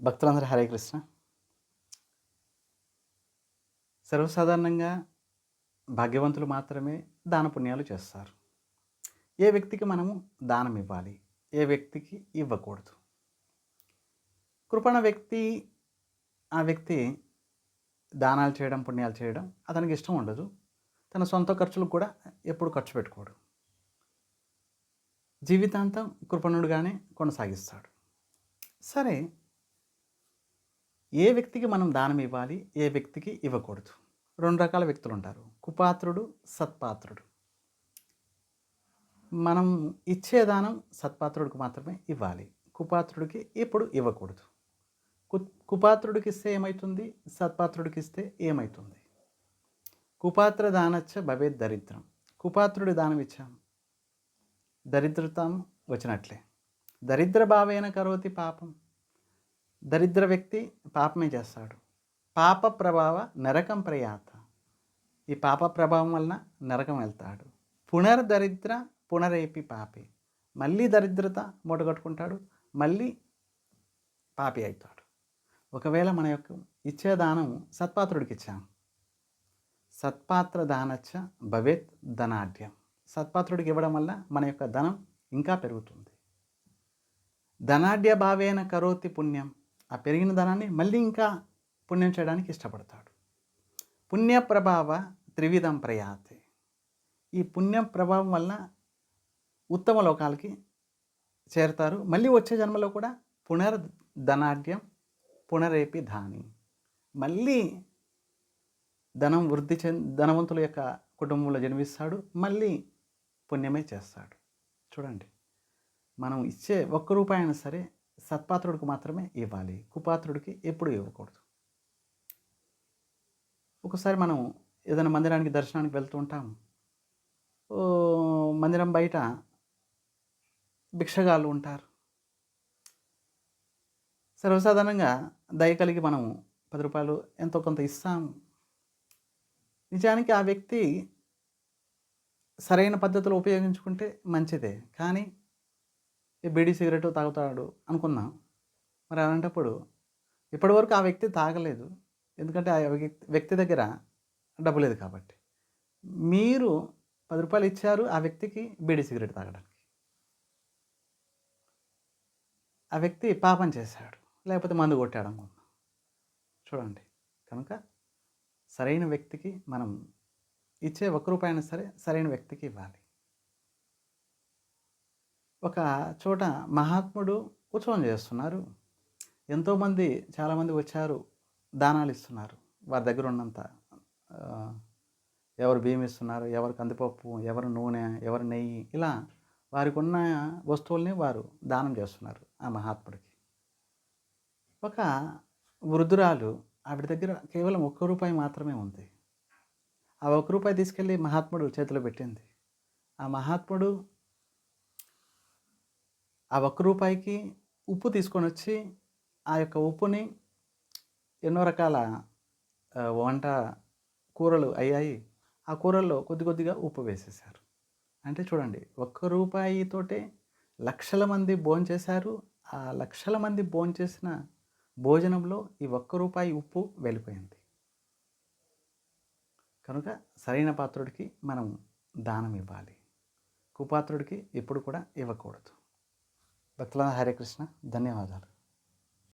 భక్తులందరూ హరే కృష్ణ. సర్వసాధారణంగా భాగ్యవంతులు మాత్రమే దాన పుణ్యాలు చేస్తారు. ఏ వ్యక్తికి మనము దానం ఇవ్వాలి? ఏ వ్యక్తికి ఇవ్వకూడదు? కృపణ వ్యక్తి ఆ వ్యక్తి దానాలు చేయడం పుణ్యాలు చేయడం అతనికి ఇష్టం ఉండదు. తన సొంత ఖర్చులకు కూడా ఎప్పుడు ఖర్చు పెట్టుకోడు. జీవితాంతం కృపణుడుగానే కొనసాగిస్తాడు. సరే ఏ వ్యక్తికి మనం దానం ఇవ్వాలి ఏ వ్యక్తికి ఇవ్వకూడదు? రెండు రకాల వ్యక్తులు ఉంటారు కుపాత్రుడు సత్పాత్రుడు. మనం ఇచ్చే దానం సత్పాత్రుడికి మాత్రమే ఇవ్వాలి. కుపాత్రుడికి ఎప్పుడు ఇవ్వకూడదు. కు కుపాత్రుడికి ఇస్తే ఏమవుతుంది సత్పాత్రుడికి ఇస్తే ఏమవుతుంది కుపాత్ర దానచ్చ భవే దరిద్రం. కుపాత్రుడి దానం ఇచ్చాం. దరిద్రతం వచ్చినట్లే. దరిద్ర భావేన కరోతి పాపం. దరిద్ర వ్యక్తి పాపమే చేస్తాడు. పాప ప్రభావ నరకం ప్రయాత. ఈ పాప ప్రభావం వలన నరకం వెళ్తాడు. పునర్దరిద్ర పునరేపి పాపి. మళ్ళీ దరిద్రత మూటగట్టుకుంటాడు మళ్ళీ పాపి అవుతాడు. ఒకవేళ మన యొక్క ఇచ్చే దానం సత్పాత్రుడికి ఇచ్చాం సత్పాత్ర దానచ్చ భవేత్ ధనాఢ్యం. సత్పాత్రుడికి ఇవ్వడం వల్ల మన యొక్క ధనం ఇంకా పెరుగుతుంది. ధనాఢ్య భావేన కరోతి పుణ్యం. ఆ పెరిగిన ధనాన్ని మళ్ళీ ఇంకా పుణ్యం చేయడానికి ఇష్టపడతాడు. పుణ్య ప్రభావ త్రివిధం ప్రయాతి. ఈ పుణ్య ప్రభావం వల్ల ఉత్తమ లోకాలకి చేరతారు. మళ్ళీ వచ్చే జన్మలో కూడా పునర్ధనాఢ్యం పునరేపి ధాని. మళ్ళీ ధనం వృద్ధి చెంది ధనవంతుల యొక్క కుటుంబంలో జన్మిస్తాడు. మళ్ళీ పుణ్యమే చేస్తాడు. చూడండి. మనం ఇచ్చే ఒక్క రూపాయి అయినా సరే సత్పాత్రుడికి మాత్రమే ఇవ్వాలి. కుపాత్రుడికి ఎప్పుడు ఇవ్వకూడదు. ఒకసారి మనం ఏదైనా మందిరానికి దర్శనానికి వెళ్తూ ఉంటాం మందిరం బయట భిక్షగాళ్ళు ఉంటారు. సర్వసాధారణంగా దయ కలిగి మనము పది రూపాయలు ఎంతో కొంత ఇస్తాము. నిజానికి ఆ వ్యక్తి సరైన పద్ధతిలో ఉపయోగించుకుంటే మంచిదే. కానీ ఈ బీడీ సిగరెట్ తాగుతాడు అనుకున్నా. మరి అలాంటప్పుడు ఇప్పటివరకు ఆ వ్యక్తి తాగలేదు. ఎందుకంటే ఆ వ్యక్తి వ్యక్తి దగ్గర డబ్బు లేదు కాబట్టి. మీరు పది రూపాయలు ఇచ్చారు ఆ వ్యక్తికి బీడీ సిగరెట్ తాగడానికి. ఆ వ్యక్తి పాపం చేశాడు. లేకపోతే మందు కొట్టాడు అనుకున్నా. చూడండి. కనుక సరైన వ్యక్తికి మనం ఇచ్చే ఒక్క రూపాయి అయినా సరే సరైన వ్యక్తికి ఇవ్వాలి. ఒక చోట మహాత్ముడు ఉత్సవం చేస్తున్నారు. ఎంతోమంది చాలామంది వచ్చారు దానాలు ఇస్తున్నారు. వారి దగ్గర ఉన్నంత ఎవరు బియ్యం ఇస్తున్నారు ఎవరు కందిపప్పు ఎవరు నూనె ఎవరు నెయ్యి ఇలా వారికి ఉన్న వస్తువుల్ని వారు దానం చేస్తున్నారు ఆ మహాత్ముడికి. ఒక వృద్ధురాలు ఆవిడ దగ్గర కేవలం ఒక్క రూపాయి మాత్రమే ఉంది. ఆ ఒక్క రూపాయి తీసుకెళ్ళి మహాత్ముడు చేతిలో పెట్టింది. ఆ మహాత్ముడు ఆ ఒక్క రూపాయికి ఉప్పు తీసుకొని వచ్చి ఆ యొక్క ఉప్పుని ఎన్నో రకాల వంట కూరలు అయ్యాయి. ఆ కూరల్లో కొద్ది కొద్దిగా ఉప్పు వేసేసారు అంటే చూడండి ఒక్క రూపాయితోటే లక్షల మంది భోంచేశారు ఆ లక్షల మంది భోంచేసిన భోజనంలో ఈ ఒక్క రూపాయి ఉప్పు వెళ్ళిపోయింది కనుక సరైన పాత్రుడికి మనం దానం ఇవ్వాలి. కుపాత్రుడికి ఎప్పుడు కూడా ఇవ్వకూడదు. భక్తుల హరే కృష్ణ ధన్యవాదాలు